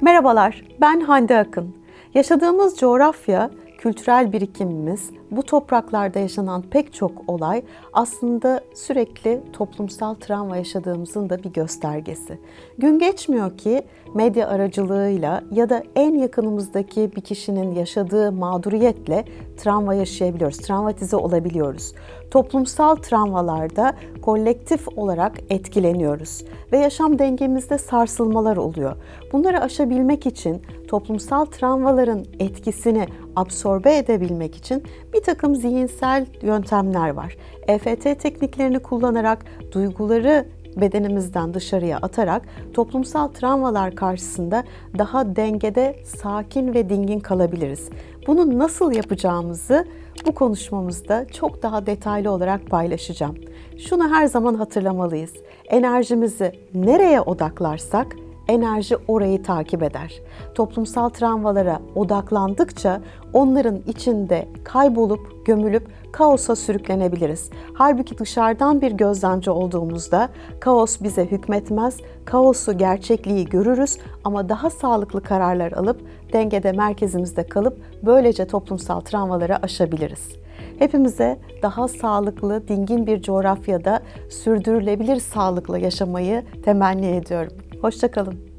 Merhabalar, ben Hande Akın. Yaşadığımız coğrafya, kültürel birikimimiz, bu topraklarda yaşanan pek çok olay aslında sürekli toplumsal travma yaşadığımızın da bir göstergesi. Gün geçmiyor ki medya aracılığıyla ya da en yakınımızdaki bir kişinin yaşadığı mağduriyetle travma yaşayabiliyoruz, travmatize olabiliyoruz. Toplumsal travmalarda kolektif olarak etkileniyoruz ve yaşam dengemizde sarsılmalar oluyor. Bunları aşabilmek için toplumsal travmaların etkisini absorbe edebilmek için bir takım zihinsel yöntemler var. EFT tekniklerini kullanarak duyguları bedenimizden dışarıya atarak toplumsal travmalar karşısında daha dengede, sakin ve dingin kalabiliriz. Bunu nasıl yapacağımızı bu konuşmamızda çok daha detaylı olarak paylaşacağım. Şunu her zaman hatırlamalıyız. Enerjimizi nereye odaklarsak enerji orayı takip eder. Toplumsal travmalara odaklandıkça onların içinde kaybolup gömülüp kaosa sürüklenebiliriz. Halbuki dışarıdan bir gözlemci olduğumuzda kaos bize hükmetmez, kaosu gerçekliği görürüz ama daha sağlıklı kararlar alıp dengede merkezimizde kalıp böylece toplumsal travmaları aşabiliriz. Hepimize daha sağlıklı, dingin bir coğrafyada sürdürülebilir sağlıkla yaşamayı temenni ediyorum. Hoşçakalın.